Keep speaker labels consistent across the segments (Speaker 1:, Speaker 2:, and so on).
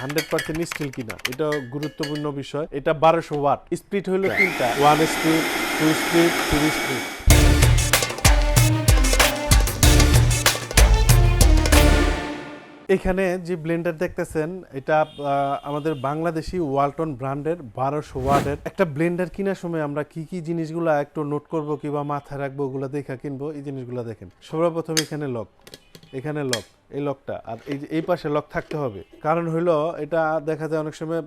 Speaker 1: Hundred percent still কিনা এটা গুরুত্বপূর্ণ বিষয়। এটা বারোশো ওয়াট। স্পিড হলো তিনটা। One speed two speed three speed এখানে যে ব্লেন্ডার দেখতেছেন এটা আমাদের বাংলাদেশি ওয়ালটন ব্র্যান্ডের বারোশো ওয়ার্ডের একটা ব্লেন্ডার কেনার সময় আমরা কি কি জিনিসগুলো একটু নোট করব কিংবা মাথায় রাখব ওগুলো দেখা কিনবো এই জিনিসগুলো দেখেন। সর্বপ্রথম এখানে লক এখানে লক এই লকটা আর এই এই পাশে লক থাকতে হবে। কারণ হইল, এটা দেখা যায় অনেক সময়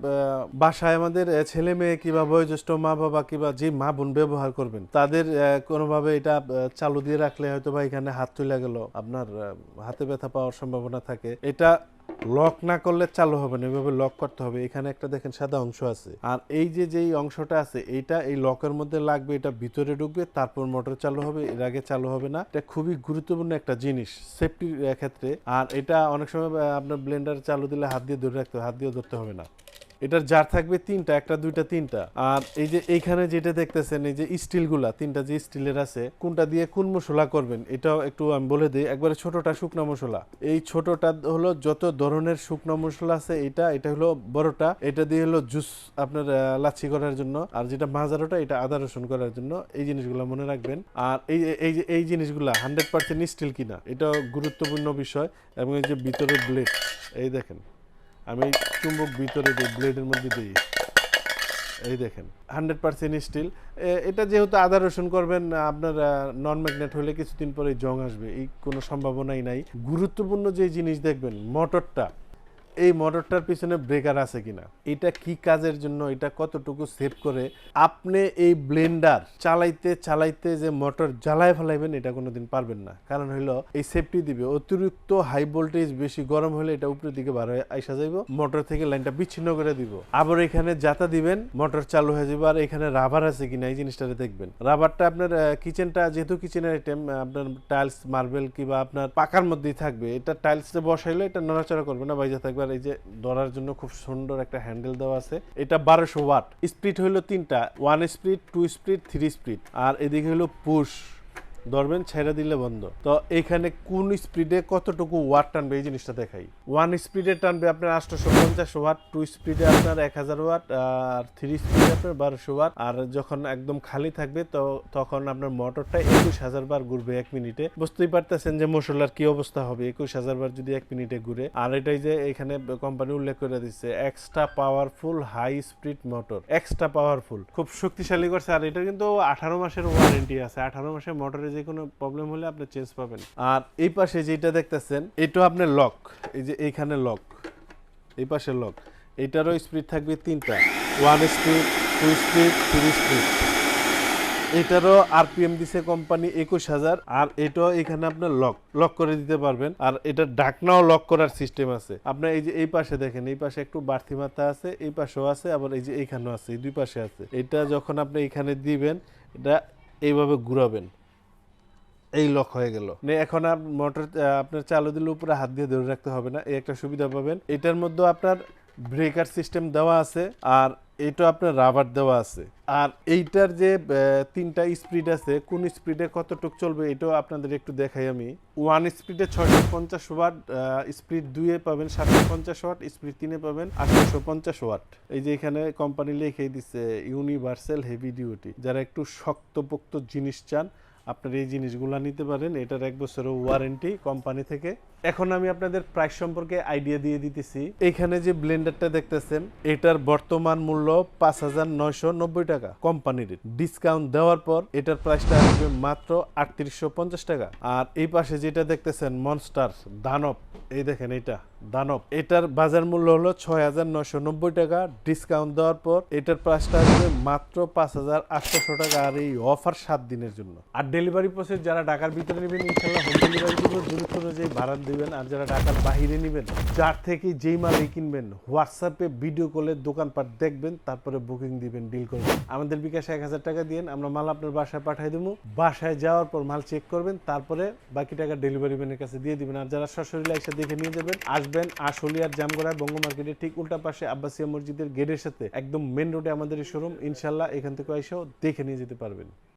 Speaker 1: বাসায় আমাদের ছেলে মেয়ে কিংবা বয়োজ্যেষ্ঠ মা বাবা কিংবা যে মা বোন ব্যবহার করবেন, তাদের কোনোভাবে এটা চালু দিয়ে রাখলে হয়তো বা এখানে হাত তুলে গেল। আপনার হাতে ব্যথা পাওয়ার সম্ভাবনা থাকে। এটা লক না করলে চালু হবে না, এভাবে লক করতে হবে। এখানে একটা দেখেন সাদা অংশ আছে। আর এই যে যেই অংশটা আছে এইটা এই লকের মধ্যে লাগবে, এটা ভিতরে ঢুকবে, তারপর মোটর চালু হবে, এর আগে চালু হবে না। এটা খুবই গুরুত্বপূর্ণ একটা জিনিস সেফটির ক্ষেত্রে। আর এটা অনেক সময় আপনার ব্লেন্ডার চালু দিলে হাত দিয়ে ধরে রাখতে হবে, হাত দিয়ে ধরতে হবে না। এটার জার থাকবে তিনটা, একটা, দুইটা, তিনটা। আর এই যে এইখানে যেটা দেখতেছেন, এই যে স্টিলগুলা, তিনটা যে স্টিলের আছে, কোনটা দিয়ে কোন মশলা করবেন, এটাও একটু আমি বলে দিই। একবারে ছোটটা শুকনো মশলা। এই ছোটটা হলো যত ধরনের শুকনো মশলা আছে, এটা এটা হলো বড়টা, এটা দিয়ে হলো জুস আপনার লাচ্ছি করার জন্য। আর যেটা মাজারোটা এটা আদা রসুন করার জন্য। এই জিনিসগুলো মনে রাখবেন। আর এই এই যে, এই জিনিসগুলা হান্ড্রেড পার্সেন্ট স্টিল কিনা, এটাও গুরুত্বপূর্ণ বিষয়। এবং এই যে ভিতরে ব্লেড এই দেখেন। আমি চুম্বক ভিতরে দিই, ব্লেডের মধ্যে দিই। এই দেখেন, হান্ড্রেড পার্সেন্ট স্টিল। এটা যেহেতু আদা রসুন করবেন, আপনার নন ম্যাগনেট হলে কিছুদিন পরে জং আসবে, এই কোনো সম্ভাবনাই নাই। গুরুত্বপূর্ণ যে জিনিস দেখবেন, মোটরটা। এই মোটরটার পিছনে ব্রেকার আছে কিনা? এটা কি কাজের জন্য? এটা কতটুকু সেভ করে? আপনি এই ব্লেন্ডার চালাইতে চালাইতে যে মোটর জ্বালায় ফেলাইবেন, এটা কোনোদিন পারবেন না। কারণ হলো এই সেফটি দিবে। অতিরিক্ত হাই ভোল্টেজ বেশি গরম হলে এটা উপরের দিকে বার হয়ে আইসা যাইব মোটর থেকে লাইনটা বিচ্ছিন্ন করে দিব। আবার এখানে যাতা দিবেন মোটর চালু হয়ে যাবে আর এখানে রাবার আছে কিনা, এই জিনিসটাতে দেখবেন। রাবারটা আপনার কিচেনটা যেহেতু কিচেনের আইটেম আপনার টাইলস মার্বেল কিংবা আপনার পাকার মধ্যেই থাকবে। এটা টাইলসে বসাইলে এটা নড়াচড়া করবে না, বাইজা থাকবে। আর এই যে ধরার জন্য খুব সুন্দর একটা হ্যান্ডেল দেওয়া আছে। এটা বারোশো ওয়াট। স্প্রিট হইল তিনটা। One speed, two speed, three speed. আর এদিকে হলো পুশ। ধরবেন, ছেড়ে দিলে বন্ধ। তো এখানে কোন স্পিডে কতটুকু ওয়াট টানবে এই জিনিসটা দেখাই। ওয়ান স্পিডে টানবে আপনার আটশোশো পঞ্চাশ ওয়াট টু স্পিডে আপনার এক হাজার ওয়াট, আর থ্রি স্পিডে আপনার বারোশো ওয়াট। আর যখন একদম খালি থাকবে, তো তখন আপনার মোটরটা একুশ হাজার বার ঘুরবে এক মিনিটে। বুঝতেই পারতেছেন যে মশলার কি অবস্থা হবে, একুশ হাজার বার যদি এক মিনিটে ঘুরে। আর এটাই যে এখানে কোম্পানি উল্লেখ করে দিচ্ছে extra powerful high speed motor extra powerful খুব শক্তিশালী করছে, আর এটা কিন্তু আঠারো মাসের ওয়ারেন্টি আছে। আঠারো মাসের মোটরে যে কোনো প্রবলেম হলে আপনি চেঞ্জ পাবেন। আর এই পাশে যেটা দেখতেছেন, এটা আপনার লক এই যে এইখানে লক এই পাশে লক এটারও স্পিড থাকবে তিনটা। One speed two speed three speed এটারও আরপিএম দিছে কোম্পানি একুশ হাজার, আর এটাও এখানে আপনার লক লক করে দিতে পারবেন। আর এটা ডাকনাও লক করার সিস্টেম আছে। আপনার এই যে এই পাশে দেখেন, এই পাশে একটু বাড়তি মাথা আছে, এই পাশেও আছে, আবার এই যে এইখানেও আছে, এই দুই পাশে আছে। এটা যখন আপনি এখানে দিবেন, এটা এইভাবে ঘুরাবেন। এই লক হয়ে গেল। নে এখন আর মোটর আপনার চালু দিলে উপরে হাত দিয়ে ধরে রাখতে হবে না, এই একটা সুবিধা পাবেন। এটার মধ্যে আপনার ব্রেকার সিস্টেম দেওয়া আছে আর এটা আপনার রাবার দেওয়া আছে। আর এইটার যে তিনটা স্পিড আছে, কোন স্পিডে কতটুক চলবে এটাও আপনাদের একটু দেখাই আমি। ওয়ান স্পিডে ছয়শো পঞ্চাশ ওয়াট স্পিড দুইয়ে পাবেন সাতশো পঞ্চাশ ওয়াট স্পিড তিনে পাবেন আটশো পঞ্চাশ ওয়াট এই যে এখানে কোম্পানি লিখে দিচ্ছে ইউনিভার্সাল হেভি ডিউটি যারা একটু শক্তপোক্ত জিনিস চান আপনার এই জিনিসগুলো নিতে পারেন, এটার এক বছরের ওয়ারেন্টি কোম্পানি থেকে। এখন আমি আপনাদের প্রাইস সম্পর্কে আইডিয়া দিয়ে দিতেছি। এখানে যে ব্লেন্ডারটা দেখতেছেন, এটার বর্তমান মূল্য পাঁচ হাজার নয়শো নব্বই টাকা কোম্পানির ডিসকাউন্ট দেওয়ার পর এটার প্রাইসটা আসবে মাত্র আটত্রিশশো পঞ্চাশ টাকা। আর এই পাশে যেটা দেখতেছেন মনস্টার দানব এই দেখেন এটা দানব। এটার বাজার মূল্য হলো ছয় হাজার নব্বই টাকা। ডিসকাউন্ট দেওয়ার পর এটার প্রাইসটা আসবে মাত্র পাঁচ হাজার আটশোশো টাকা। আর এই অফার সাত দিনের জন্য। আর ডেলিভারি প্রসেস যারা ঢাকার ভিতরে নেবেন ইনশাল্লাহ হোম ডেলিভারি দিব দূরত্ব অনুযায়ী ভাড়া দিবেন আর যারা ঢাকার বাইরে নেবেন, যার থেকে যেই মালই কিনবেন হোয়াটসঅ্যাপে ভিডিও কলে দোকানপাট দেখবেন, তারপরে বুকিং দিবেন ডিল করবেন আমাদের বিকাশে এক হাজার টাকা দিয়েন, আমরা মাল আপনার বাসায় পাঠিয়ে দেবো। বাসায় যাওয়ার পর মাল চেক করবেন, তারপরে বাকি টাকা ডেলিভারি ম্যানের কাছে দিয়ে দিবেন। আর যারা সশরীরে এসে দেখে নিয়ে যাবেন, আসবেন আশুলিয়ার জামগড়ার বঙ্গ মার্কেটের ঠিক উল্টা পাশে আব্বাসিয়া মসজিদের গেটের সাথে, একদম মেন রোডে আমাদের শোরুম ইনশাল্লাহ এখান থেকে এসেও দেখে নিয়ে যেতে পারবেন।